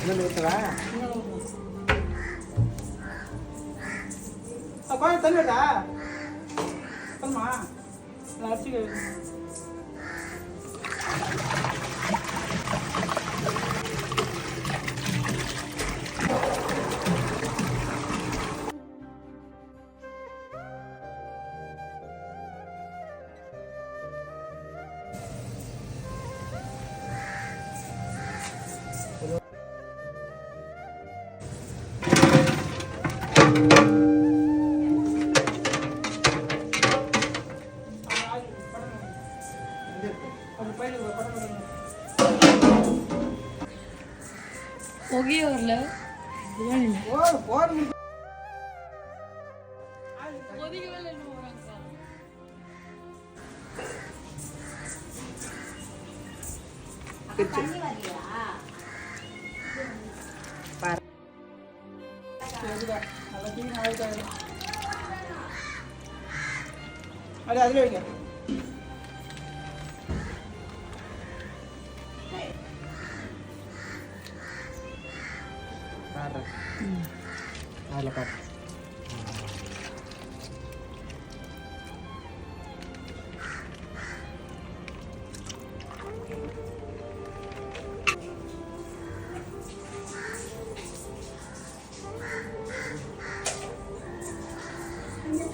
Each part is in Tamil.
இன்னொன்று ஊற்றவா குழந்தை தண்ணி வருதா பண்ணுமா நான் அரிசி கழுவி புகையே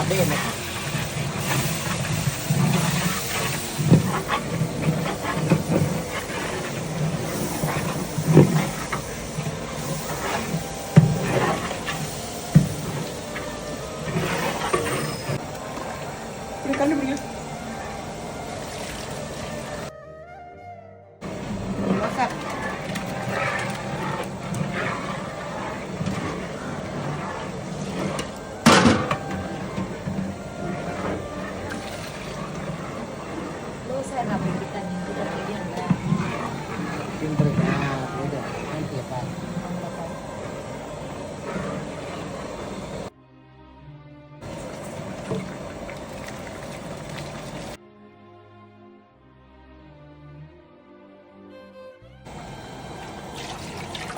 அப்படியே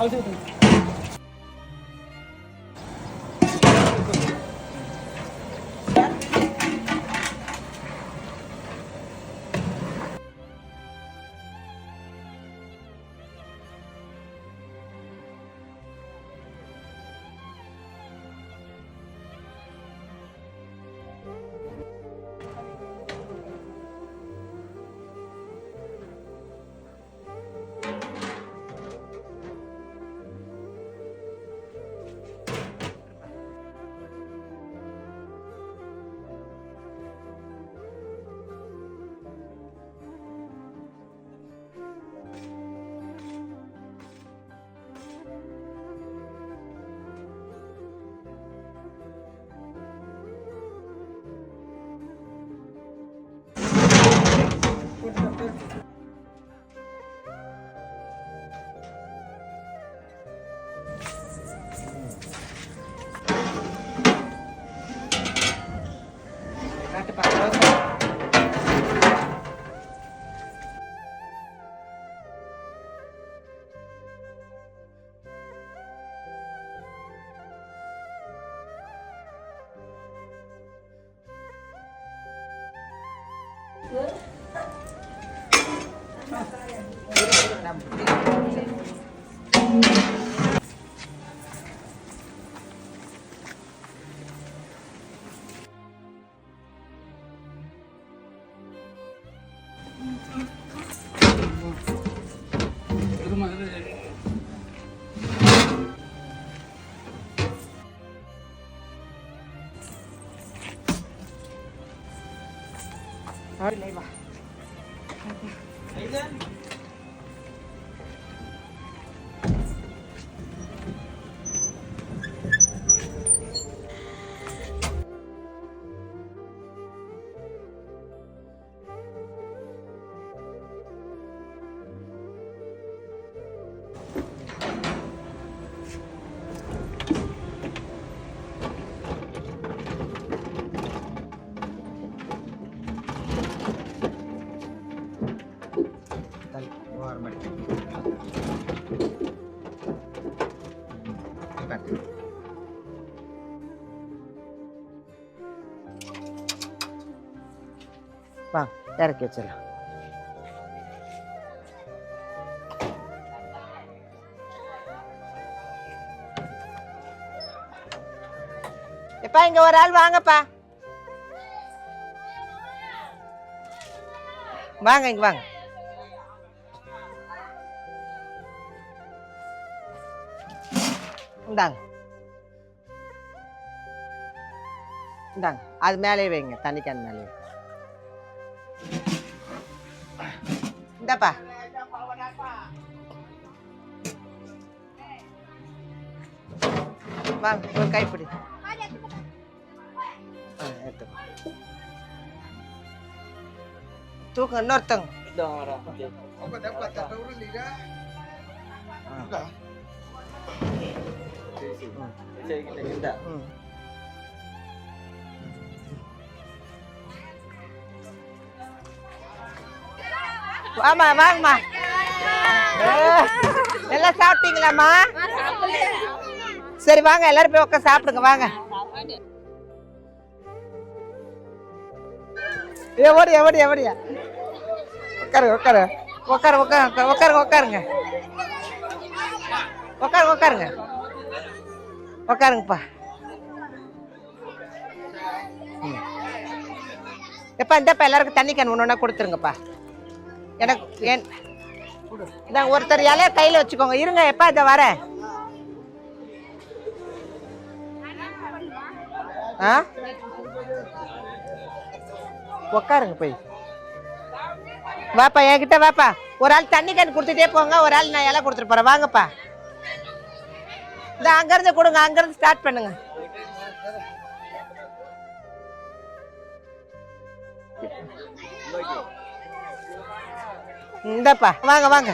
가세요. લેવા வா இறக்கி வச்சிடலாம். எப்பா இங்க ஒரு ஆள் வாங்கப்பா. வாங்க இங்க வாங்க. இந்தாங்க. இந்தாங்க அது மேலே வைங்க தண்ணி கேன் மேலே வைங்க. இந்தாப்பா வாங்க ஒரு கைப்பிடி ஆ, எடுத்துக்கோ. தூக்கு இன்னொருத்தங்க ஆ. ம். வாமா வாங்கம்மா எல்லாம் சாப்பிட்டீங்களாம்மா? சரி வாங்க எல்லாரும் போய் உட்காந்து சாப்பிடுங்க வாங்க. எவடி எவடி எவடியா உட்காரு உட்காருங்க உட்காரு உட்காரு உட்காரு உட்காருங்க உட்காருங்க உட்காருங்க உட்காருங்க உட்காருங்கப்பா எப்பா இந்தப்பா எல்லாருக்கும் தண்ணி கேன் ஒன்று ஒன்றா கொடுத்துருங்கப்பா. எனக்கு என் இதான் ஒருத்தர் இலைய கையில் வச்சுக்கோங்க. இருங்க எப்பா இதை வரேன். ஆ? உக்காருங்க போய். வாப்பா என்கிட்ட வாப்பா. ஒரு ஆள் தண்ணி கேன் கொடுத்துட்டே போங்க. ஒரு ஆள் நான் இலை கொடுத்துட்டு போறேன். வாங்கப்பா. இந்த அங்கேருந்து கொடுங்க. அங்கேருந்து ஸ்டார்ட் பண்ணுங்க. இந்தப்பா வாங்க வாங்க.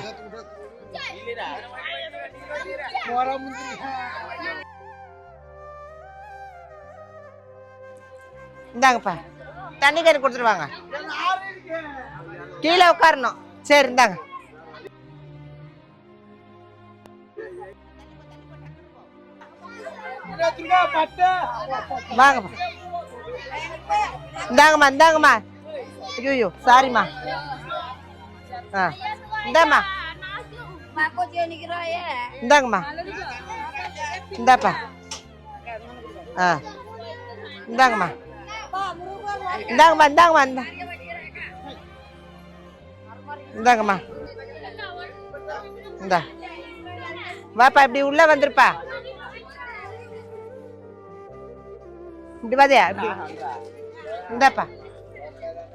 இந்தாங்கப்பா தண்ணி கறி கொடுத்துருவாங்க. கீழே உட்காரணும். சரி இந்தாங்க. வாங்கம்மா இந்தாங்கம்மா இந்தாங்கம்மா. ஐயோ சாரிம்மா ஆ. இந்தாம்மா. இந்தாங்கம்மா. இந்தாப்பா. ஆ. இந்தாங்கம்மா. இந்தாங்கம்மா இந்தாங்கம்மா இந்தா. இந்தாங்கம்மா. இந்தா. வாப்பா இப்படி உள்ள வந்துருப்பா. இப்படி வாதையா இப்படி. இந்தாப்பா.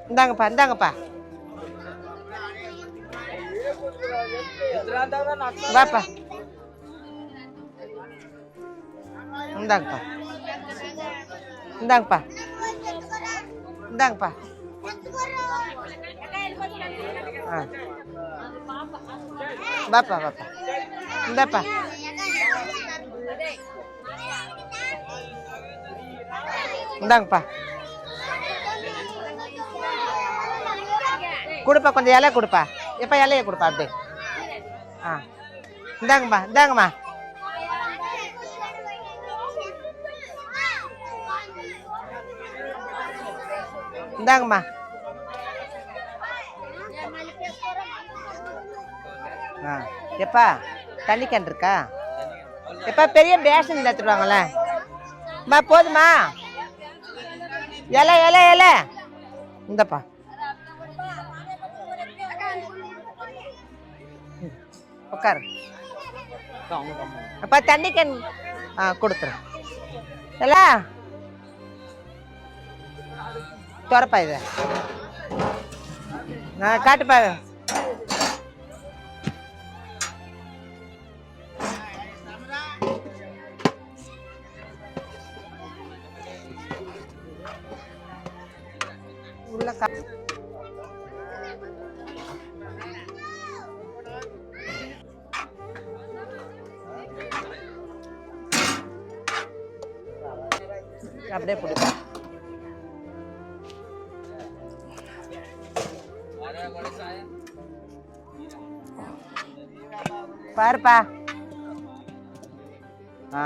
இந்தாங்கப்பா இந்தாங்கப்பா. வாப்பா இந்தாங்கப்பா இந்தாங்கப்பா இந்தாங்கப்பா ஆ வாப்பா வாப்பா இந்தாப்பா இந்தாங்கப்பா கொடுப்பா கொஞ்சம் இலை கொடுப்பா எப்போ இலைய கொடுப்பா அப்படியே ஆ. இந்தாங்கம்மா இந்தாங்கம்மா. இந்தாங்கம்மா. ஆ. எப்பா தண்ணி கேன் இருக்கா? எப்பா பெரிய பேஷன் எடுத்துடுவாங்களே. அம்மா போதுமா. இலை இலை இலை. இந்தப்பா. உட்காரு. அப்பா தண்ணி கேன் ஆ கொடுத்துறேன் இல்ல துறப்பா இதை. ஆ காட்டுப்பா. அப்படியே பிடிப்பா பாருப்பா. ஆ.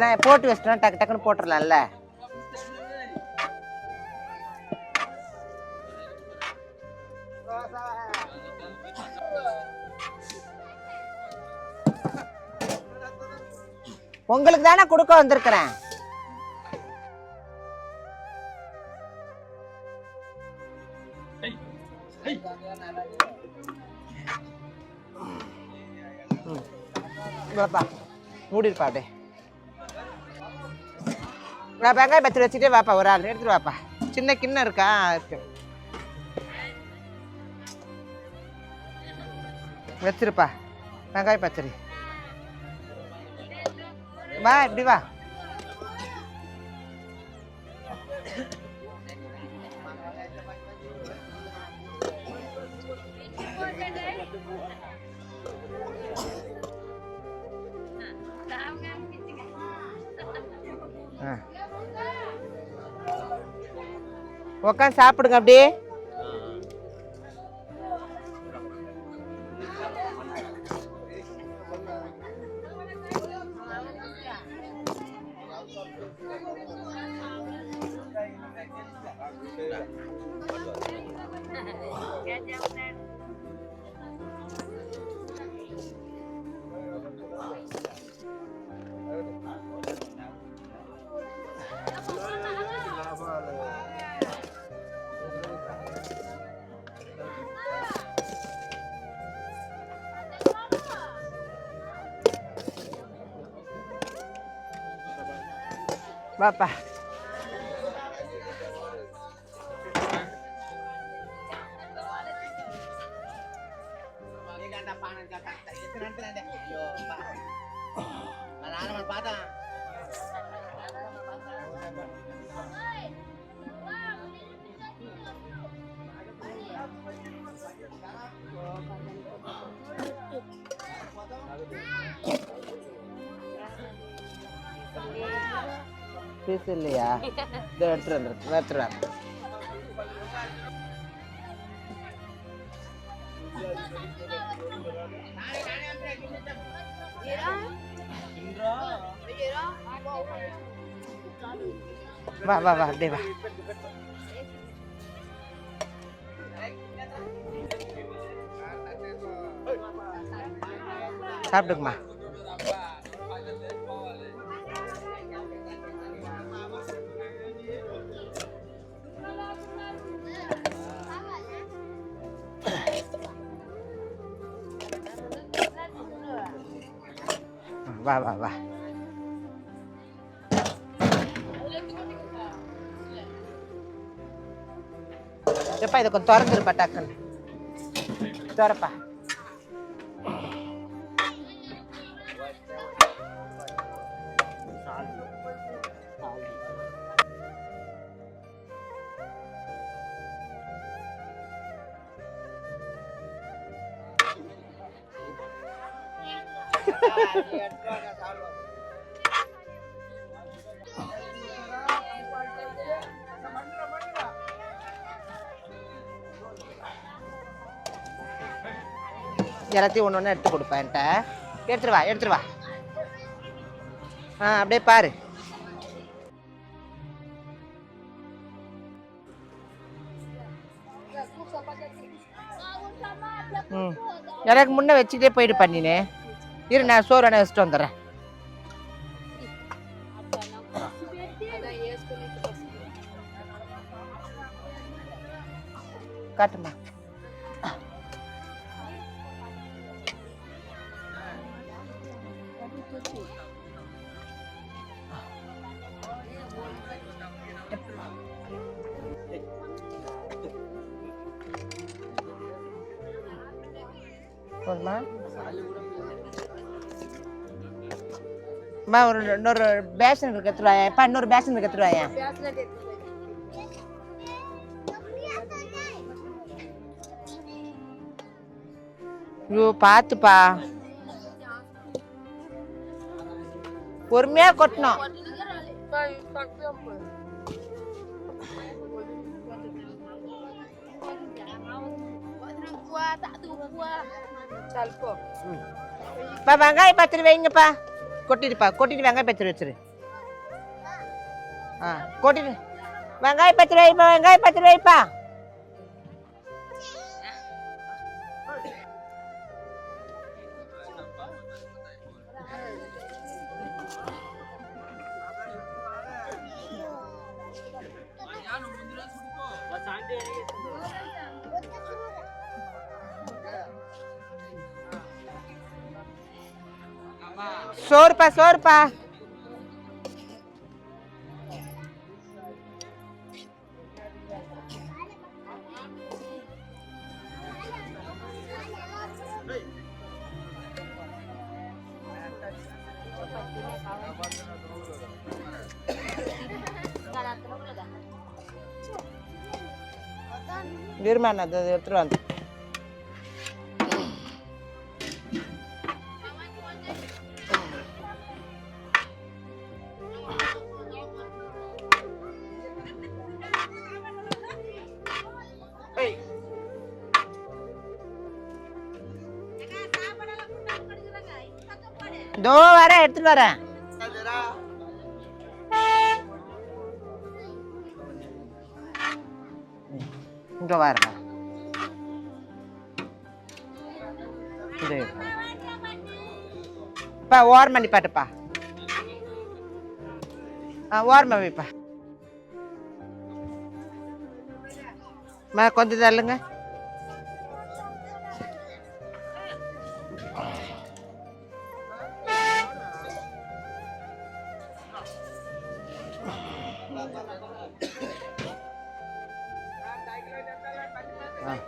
ஏன்னா போட்டு வச்சிட்டோம் டக்கு டக்குன்னு போட்டுடலாம்ல உங்களுக்கு தானே கொடுக்க வந்திருக்கிறேன். மூடிருப்பா அப்படியே. நான் வெங்காய பத்திரி வச்சுட்டே வாப்பா ஒரு ஆள் எடுத்துட்டு வாப்பா. சின்ன கிண்ணம் இருக்கா? இருக்கு. வச்சிருப்பா. வெங்காய பச்சடி. வா இப்படி வா. உட்காந்து சாப்பிடுங்க அப்படியே. வாப்பா பீஸ் இல்லையா இதோ எடுத்துட்டு வந்துரு எடுத்துட்டு வரேன் வா வா வா அப்படியே வா. சாப்பிடுங்கம்மா வா வா வா எப்பா இதை கொஞ்சம் திறந்துருப்பா டக்குன்னு திறப்பா. எல்லாத்தையும் ஒன்று ஒன்று எடுத்து கொடுப்பேன் என்கிட்ட. எடுத்துட்டு வா எடுத்துட்டு வா. ஆ அப்படியே பாரு. ம். எனக்கு முன்னே வச்சுக்கிட்டே போயிடு பண்ணினேன் இரு நான் சோறு வேணா வச்சுட்டு வந்துடுறேன் காட்டுமா அம்மா ஒரு இன்னொரு பேஷன் இருக்கு எடுத்துருவாயா எப்பா இன்னொரு பேஷன் இருக்கு எடுத்துருவாயா ஐயோ பார்த்துப்பா பொறுமையா கொட்டணும். பா. வெங்காயம் பத்திரி வைங்கப்பா. கொட்டிடுப்பா கொட்டிட்டு வெங்காயம் பத்திரி வச்சிரு. ஆ கொட்டிட்டு வெங்காயம் பத்திரி வைப்பா வெங்காயம் பத்திரி வைப்பா. சோறுப்பா சோறுப்பா இருமா நான் அதை எடுத்துட்டு எடுத்துட்டு வரேன். இங்க வரேன். இப்போ ஓரம் பண்ணி பாட்டுப்பா ஆ ஓரம் பண்ணிப்பா. கொஞ்சம் தள்ளுங்க.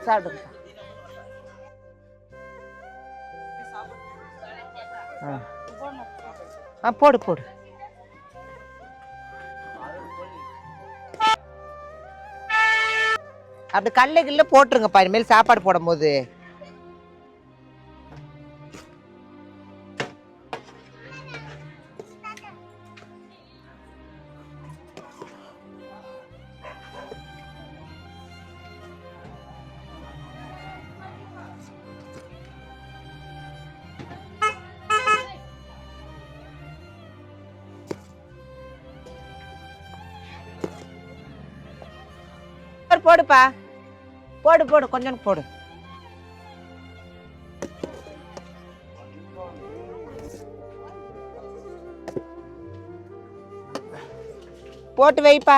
சாப்பிடுங்க. ஆ. ஆ போடு போடு. அப்படி கல்ல கில்ல போட்டுருங்கப்பா இனிமேல் சாப்பாடு போடும்போது. போடுப்பா. போடு போடு கொஞ்சம் போடு. போட்டு வைப்பா.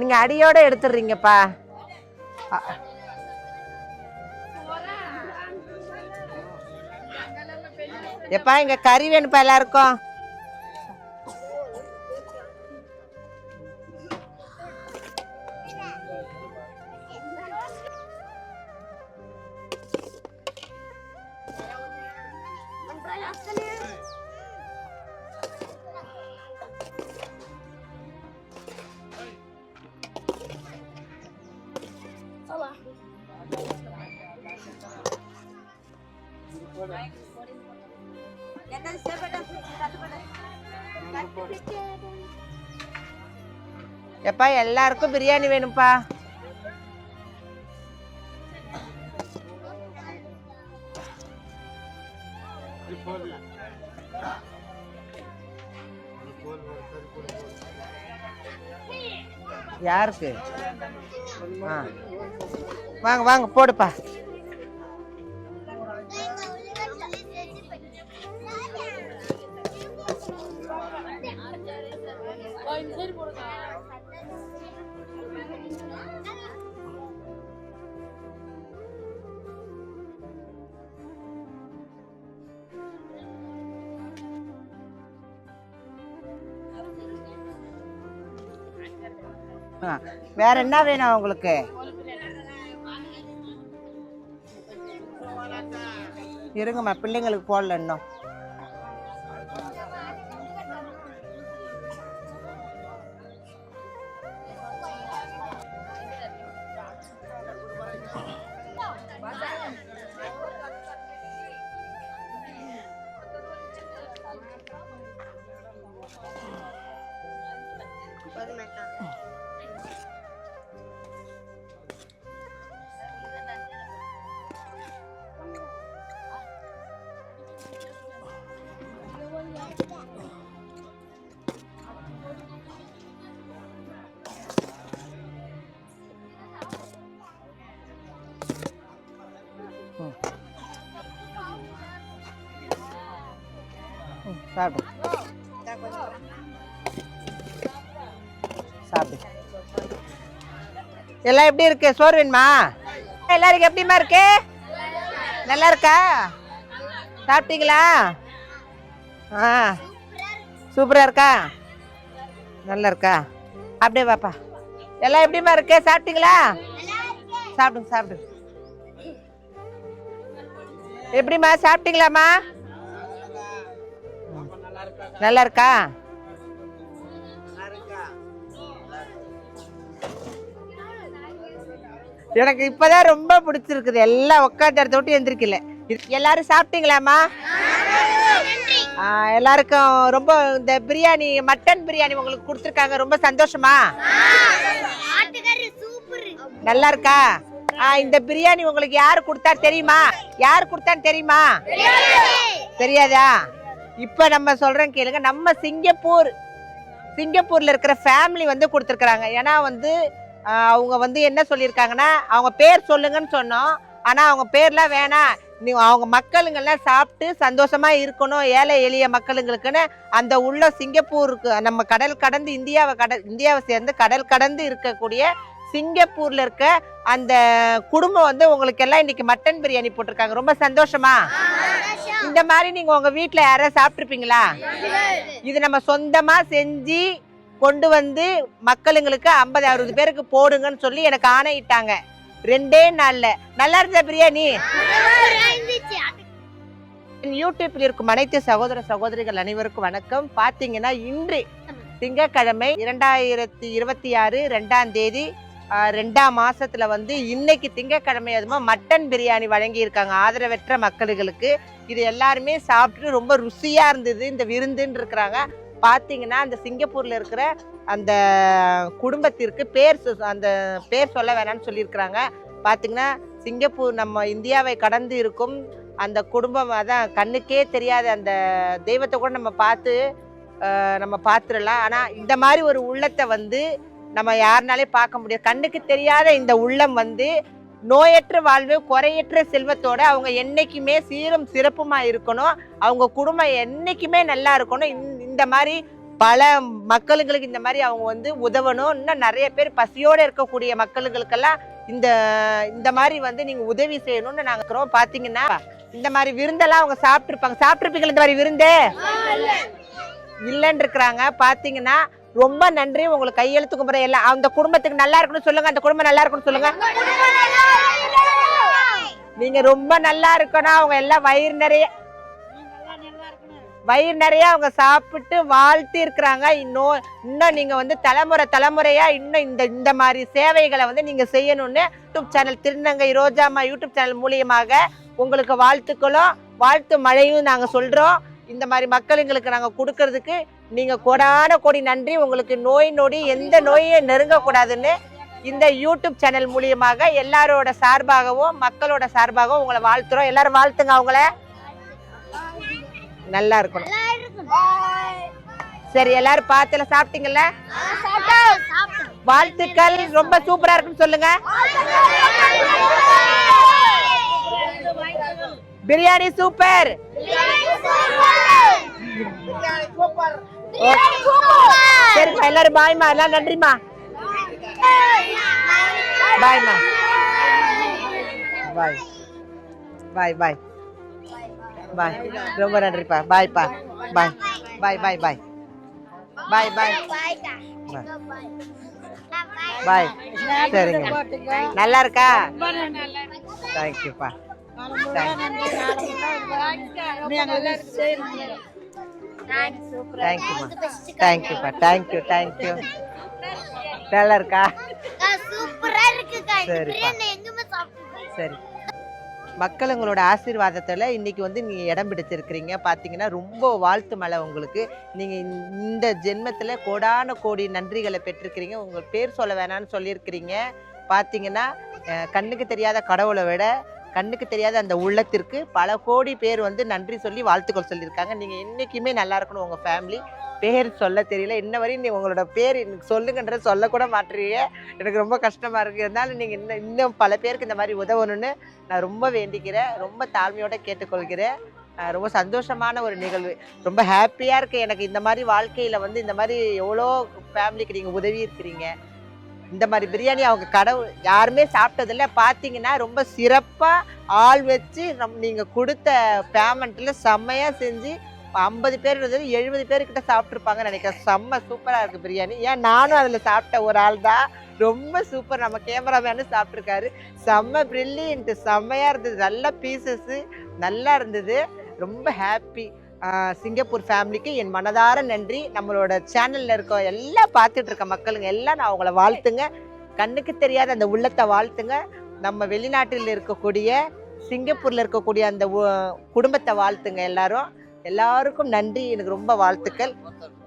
நீங்க அடியோட எடுத்துடுறீங்கப்பா. எப்பா இங்க கறி வேணுப்பா எல்லாருக்கும்? எல்லாருக்கும் பிரியாணி வேணும்ப்பா. யாருக்கு? ஆ. வாங்க வாங்க போடுப்பா. வேற என்ன வேணும் உங்களுக்கு இருங்கம்மா பிள்ளைங்களுக்கு போடல இன்னும். ம், எல்லாம் எப்படி இருக்கு? சோறு வேணுமா? எல்லாருக்கும் எப்படிமா இருக்கு? நல்லா இருக்கா? சாப்பிட்டீங்களா? ஆ. சூப்பராக இருக்கா? நல்லா இருக்கா? அப்படியே பாப்பா. எல்லாம் எப்படிமா இருக்கு? சாப்பிட்டீங்களா? சாப்பிடுங்க சாப்பிடுங்க. எப்படிம்மா? சாப்பிட்டீங்களாம்மா? நல்லா இருக்கா? எனக்கு இப்பதான் ரொம்ப பிடிச்சிருக்குது. எல்லாம் உட்காந்து இடத்த விட்டு எந்திரிக்கல. எல்லாரும் சாப்பிட்டீங்களாம்மா? எல்லாருக்கும் ரொம்ப இந்த பிரியாணி மட்டன் பிரியாணி உங்களுக்கு கொடுத்துருக்காங்க. ரொம்ப சந்தோஷமா? நல்லா இருக்கா? இந்த பிரியாணி உங்களுக்கு யாரு கொடுத்தா தெரியுமா? யார் கொடுத்தான்னு தெரியுமா? தெரியாதா? இப்போ நம்ம சொல்கிறேன் கேளுங்க. நம்ம சிங்கப்பூர் சிங்கப்பூர்ல இருக்கிற ஃபேமிலி வந்து கொடுத்துருக்குறாங்க. ஏன்னா வந்து அவங்க வந்து என்ன சொல்லியிருக்காங்கன்னா அவங்க பேர் சொல்லுங்கன்னு சொன்னோம். ஆனா அவங்க பேர்லாம் வேணாம். நீ அவங்க மக்களுங்கெல்லாம் சாப்பிட்டு சந்தோஷமா இருக்கணும் ஏழை எளிய மக்களுங்களுக்குன்னு அந்த உள்ள சிங்கப்பூருக்கு நம்ம கடல் கடந்து இந்தியாவை கடல் இந்தியாவை சேர்ந்து கடல் கடந்து இருக்கக்கூடிய சிங்கப்பூர்ல இருக்க அந்த குடும்பம் வந்து உங்களுக்கு எல்லாம் இன்னைக்கு மட்டன் பிரியாணி போட்டிருக்காங்க. ரொம்ப சந்தோஷமா? இந்த மாதிரி நீங்க உங்க வீட்ல யாராவது சாப்பிட்டுருப்பீங்களா? இது நம்ம சொந்தமா செஞ்சு கொண்டு வந்து மக்களுங்களுக்கு ஐம்பது அறுபது பேருக்கு போடுங்கன்னு சொல்லி எனக்கு ஆணையிட்டாங்க. ரெண்டே நாள்ல. நல்லா இருந்த பிரியாணி யூடியூப்பில் இருக்கும் அனைத்து சகோதர சகோதரிகள் அனைவருக்கும் வணக்கம். பாத்தீங்கன்னா இன்று திங்கட்கிழமை இரண்டாயிரத்தி இருபத்தி ஆறு ரெண்டாம் தேதி ரெண்டாம் மாசத்துல வந்து இன்னைக்கு திங்கட்கிழமை அதுமா மட்டன் பிரியாணி வழங்கியிருக்காங்க. ஆதரவற்ற மக்களுக்கு இது எல்லாருமே சாப்பிட்டு ரொம்ப ருசியா இருந்தது. இந்த விருந்துன்னு இருக்கிறாங்க. பார்த்தீங்கன்னா அந்த சிங்கப்பூரில் இருக்கிற அந்த குடும்பத்திற்கு பேர் சொ- அந்த பேர் சொல்ல வேணாம்னு சொல்லியிருக்கிறாங்க. பார்த்தீங்கன்னா சிங்கப்பூர் நம்ம இந்தியாவை கடந்து இருக்கும் அந்த குடும்பம் அதான் கண்ணுக்கே தெரியாத அந்த தெய்வத்தை கூட நம்ம பார்த்து நம்ம பார்த்துடலாம். ஆனால் இந்த மாதிரி ஒரு உள்ளத்தை வந்து நம்ம யாருனாலே பார்க்க முடியாது. கண்ணுக்கு தெரியாத இந்த உள்ளம் வந்து நோயற்ற வாழ்வு குறையற்ற செல்வத்தோட அவங்க என்றைக்குமே சீரும் சிறப்புமாக இருக்கணும். அவங்க குடும்பம் என்றைக்குமே நல்லா இருக்கணும். இந்த- மாதிரி பல மக்களுங்களுக்கு இந்த மாதிரி அவங்க வந்து உதவணும். இன்னும் நிறைய பேர் பசியோட இருக்கக்கூடிய மக்களுங்களுக்கெல்லாம் இந்த இந்த மாதிரி வந்து நீங்க உதவி செய்யணும்னு நாங்கள் இருக்கிறோம். பாத்தீங்கன்னா இந்த மாதிரி விருந்தெல்லாம் அவங்க சாப்பிட்ருப்பாங்க சாப்பிட்ருப்பீங்களா இந்த மாதிரி விருந்தே? இல்லைன்னு இருக்கிறாங்க பாத்தீங்கன்னா ரொம்ப நன்றி. உங்களுக்கு கையெழுத்து கும்பிட எல்லாம் அந்த குடும்பத்துக்கு நல்லா இருக்கணும்னு சொல்லுங்க. அந்த குடும்பம் நல்லா இருக்கணும்னு சொல்லுங்க. நீங்க ரொம்ப நல்லா இருக்கணும். அவங்க எல்லாம் வயிறு நிறைய வயிறு நிறைய அவங்க சாப்பிட்டு வாழ்த்தி இருக்கிறாங்க. இன்னும் இன்னும் நீங்கள் வந்து தலைமுறை தலைமுறையாக இன்னும் இந்த இந்த மாதிரி சேவைகளை வந்து நீங்கள் செய்யணும்னு யூடியூப் சேனல் திருநங்கை ரோஜாமா யூடியூப் சேனல் மூலியமாக உங்களுக்கு வாழ்த்துக்களும் வாழ்த்து மழையும் நாங்கள் சொல்கிறோம் இந்த மாதிரி மக்களுங்களுக்கு நாங்கள் கொடுக்கறதுக்கு நீங்கள் கொடான கொடி நன்றி. உங்களுக்கு நோய் நொடி எந்த நோயும் நெருங்கக்கூடாதுன்னு இந்த யூடியூப் சேனல் மூலியமாக எல்லாரோட சார்பாகவும் மக்களோட சார்பாகவும் உங்களை வாழ்த்துறோம். எல்லாரும் வாழ்த்துங்க அவங்கள. நல்லா இருக்கணும். சரி எல்லாரும் பார்த்துல சாப்பிட்டீங்கல்ல? வாழ்த்துக்கள். ரொம்ப சூப்பரா இருக்குன்னு சொல்லுங்க. பிரியாணி சூப்பர். சரிப்பா எல்லாரும் பாய்மா எல்லாம் நன்றிமா பாய்மா பாய். பாய் பாய். பாய் ரொம்ப நன்றிப்பா. பாய்ப்பா பாய் பாய் பாய் பாய் பாய் பாய் பாய் சரிங்க நல்லா இருக்கா தேங்க்யூப்பா தேங்க்யூமா தேங்க்யூப்பா தேங்க்யூ தேங்க்யூ நல்லா இருக்கா சூப்பரா இருக்குக்கா. சாப்பிட்டு? சரி. மக்கள் உங்களோட ஆசீர்வாதத்தில் இன்னைக்கு வந்து நீங்கள் இடம் பிடிச்சிருக்கிறீங்க. பார்த்தீங்கன்னா ரொம்ப வாழ்த்து மலை உங்களுக்கு. நீங்கள் இந்த ஜென்மத்தில் கோடான கோடி நன்றிகளை பெற்றிருக்கிறீங்க. உங்கள் பேர் சொல்ல வேணாம்னு சொல்லியிருக்கிறீங்க. பார்த்தீங்கன்னா கண்ணுக்கு தெரியாத கடவுளை விட கண்ணுக்கு தெரியாத அந்த உள்ளத்திற்கு பல கோடி பேர் வந்து நன்றி சொல்லி வாழ்த்துக்கள் சொல்லியிருக்காங்க. நீங்கள் என்றைக்குமே நல்லா இருக்கணும் உங்கள் ஃபேமிலி பேர் சொல்ல தெரியல. இன்ன வரையும் நீ உங்களோட பேர் எனக்கு சொல்லுங்கன்றத சொல்லக்கூட மாட்டீங்க எனக்கு ரொம்ப கஷ்டமாக இருக்குது இருந்தாலும் நீங்கள் இன்னும் இன்னும் பல பேருக்கு இந்த மாதிரி உதவணும்னு நான் ரொம்ப வேண்டிக்கிறேன். ரொம்ப தாழ்மையோடு கேட்டுக்கொள்கிறேன். ரொம்ப சந்தோஷமான ஒரு நிகழ்வு. ரொம்ப ஹாப்பியாக இருக்குது எனக்கு இந்த மாதிரி வாழ்க்கையில் வந்து இந்த மாதிரி எவ்வளோ ஃபேமிலிக்கு நீங்கள் உதவி இருக்கிறீங்க இந்த மாதிரி பிரியாணி அவங்க கடவுள் யாருமே சாப்பிட்டதில்ல. பார்த்தீங்கன்னா ரொம்ப சிறப்பாக ஆள் வச்சு நம் நீங்கள் கொடுத்த பேமெண்ட்டில் செம்மையாக செஞ்சு ஐம்பது பேர் இருந்தது எழுபது பேர்கிட்ட சாப்பிட்ருப்பாங்கன்னு நினைக்கிறேன். செம்ம சூப்பராக இருக்குது பிரியாணி. ஏன் நானும் அதில் சாப்பிட்ட ஒரு ஆள் தான். ரொம்ப சூப்பர். நம்ம கேமராமேனும் சாப்பிட்ருக்காரு செம்ம ப்ரில்லியன்ட்டு செம்மையாக இருந்தது. நல்ல பீசஸ்ஸு நல்லா இருந்தது. ரொம்ப ஹாப்பி சிங்கப்பூர் ஃபேமிலிக்கு என் மனதார நன்றி. நம்மளோட சேனலில் இருக்க எல்லாம் பார்த்துட்டு இருக்க மக்களுங்க எல்லாம் நான் அவங்கள வாழ்த்துங்க. கண்ணுக்கு தெரியாத அந்த உள்ளத்தை வாழ்த்துங்க. நம்ம வெளிநாட்டில் இருக்கக்கூடிய சிங்கப்பூரில் இருக்கக்கூடிய அந்த குடும்பத்தை வாழ்த்துங்க எல்லாரும். எல்லாருக்கும் நன்றி. எனக்கு ரொம்ப வாழ்த்துக்கள்.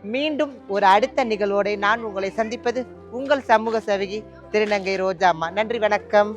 மீண்டும் ஒரு அடுத்த நிகழ்வோடு நான் உங்களை சந்திப்பது உங்கள் சமூக சேவகி திருநங்கை ரோஜாம்மா. நன்றி வணக்கம்.